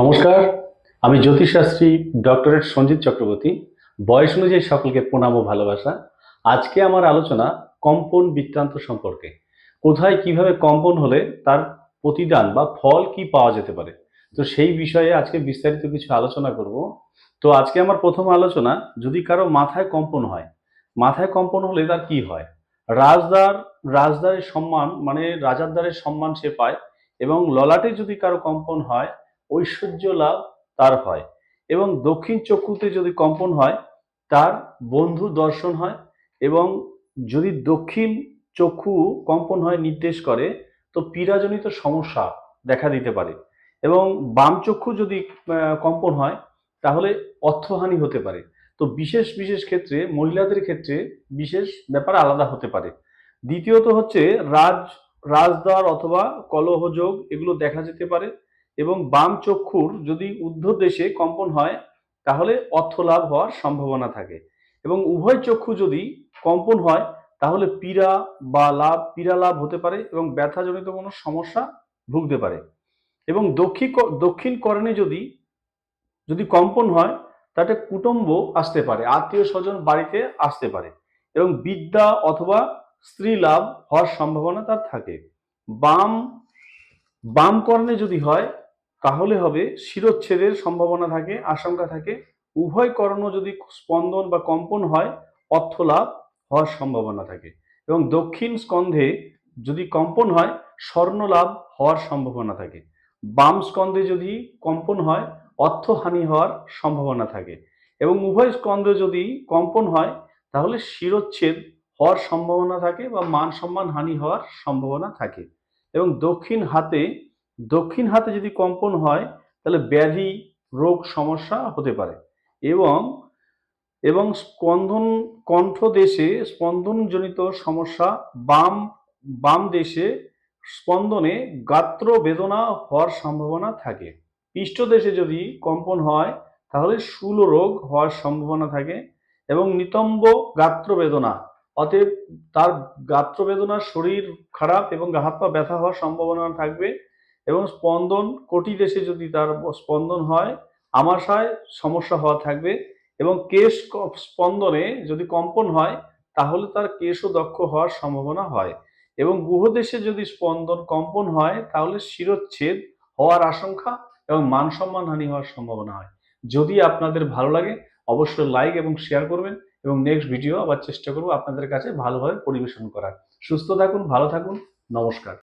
নমস্কার, আমি জ্যোতিষশাস্ত্রী ডক্টরেট সঞ্জিত চক্রবর্তী। বয়স অনুযায়ী সকলকে প্রণাম ও ভালোবাসা। আজকে আমার আলোচনা কম্পন বৃত্তান্ত সম্পর্কে। কোথায় কীভাবে কম্পন হলে তার প্রতিদান বা ফল কি পাওয়া যেতে পারে? তো সেই বিষয়ে আজকে বিস্তারিত কিছু আলোচনা করব। তো আজকে আমার প্রথম আলোচনা, যদি কারও মাথায় কম্পন হয়, মাথায় কম্পন হলে তার কি হয়? রাজদার, রাজদারের সম্মান মানে রাজার দ্বারের সম্মান সে পায় এবং ললাটে যদি কারও কম্পন হয় ঐশ্বর্য লাভ তার হয়। এবং দক্ষিণ চক্ষুতে যদি কম্পন হয়, তার বন্ধু দর্শন হয় এবং যদি দক্ষিণ চক্ষু কম্পন হয় নির্দেশ করে, তো পীড়াজনিত সমস্যা দেখা দিতে পারে। এবং বাম চক্ষু যদি কম্পন হয়, তাহলে অর্থহানি হতে পারে। তো বিশেষ বিশেষ ক্ষেত্রে, মহিলাদের ক্ষেত্রে বিশেষ ব্যাপার আলাদা হতে পারে। দ্বিতীয়ত হচ্ছে রাজ, রাজদ্বার অথবা কলহযোগ, এগুলো দেখা যেতে পারে। এবং বাম চক্ষুর যদি ঊর্ধ্ব দেশে কম্পন হয়, তাহলে অর্থ লাভ হওয়ার সম্ভাবনা থাকে। এবং উভয় চক্ষু যদি কম্পন হয়, তাহলে পীড়া বা লাভ, পীড়া লাভ হতে পারে এবং ব্যথাজনিত কোনো সমস্যা ভুগতে পারে। এবং দক্ষিণ দক্ষিণ করণে যদি যদি কম্পন হয়, তাতে কুটুম্ব আসতে পারে, আত্মীয় স্বজন বাড়িতে আসতে পারে এবং বিদ্যা অথবা স্ত্রী লাভ হওয়ার সম্ভাবনা তার থাকে। বাম বাম কর্ণে যদি হয় তাহলে হবে শিরোচ্ছেদের সম্ভাবনা থাকে, আশঙ্কা থাকে। উভয় কর্ণ যদি স্পন্দন বা কম্পন হয়, অর্থ লাভ হওয়ার সম্ভাবনা থাকে। এবং দক্ষিণ স্কন্ধে যদি কম্পন হয়, স্বর্ণ লাভ হওয়ার সম্ভাবনা থাকে। বাম স্কন্ধে যদি কম্পন হয় অর্থহানি হওয়ার সম্ভাবনা থাকে। এবং উভয় স্কন্ধে যদি কম্পন হয়, তাহলে শিরোচ্ছেদ হওয়ার সম্ভাবনা থাকে বা মান সম্মান হানি হওয়ার সম্ভাবনা থাকে। এবং দক্ষিণ হাতে দক্ষিণ হাতে যদি কম্পন হয়, তাহলে ব্যাধি রোগ সমস্যা হতে পারে। এবং এবং স্পন্দন কণ্ঠ দেশে স্পন্দনজনিত সমস্যা, বাম বাম দেশে স্পন্দনে গাত্র বেদনা হওয়ার সম্ভাবনা থাকে। পৃষ্ঠ দেশে যদি কম্পন হয়, তাহলে শূল রোগ হওয়ার সম্ভাবনা থাকে এবং নিতম্ব গাত্র বেদনা, অতএব তার গাত্র বেদনা শরীর খারাপ এবং হাত পা ব্যথা হওয়ার সম্ভাবনা থাকবে। এবং স্পন্দন কোটি দেশে যদি তার স্পন্দন হয়, আমাশায় সমস্যা হওয়া থাকবে এবং কেশ স্পন্দনে যদি কম্পন হয়, তাহলে তার কেশও দক্ষ হওয়ার সম্ভাবনা হয়। এবং গুহদেশে যদি স্পন্দন কম্পন হয়, তাহলে শিরোচ্ছেদ হওয়ার আশঙ্কা এবং মান সম্মান হানি হওয়ার সম্ভাবনা হয়। যদি আপনাদের ভালো লাগে, অবশ্যই লাইক এবং শেয়ার করবেন এবং নেক্সট ভিডিও আবার চেষ্টা করব আপনাদের কাছে ভালোভাবে পরিবেশন করার। সুস্থ থাকুন, ভালো থাকুন, নমস্কার।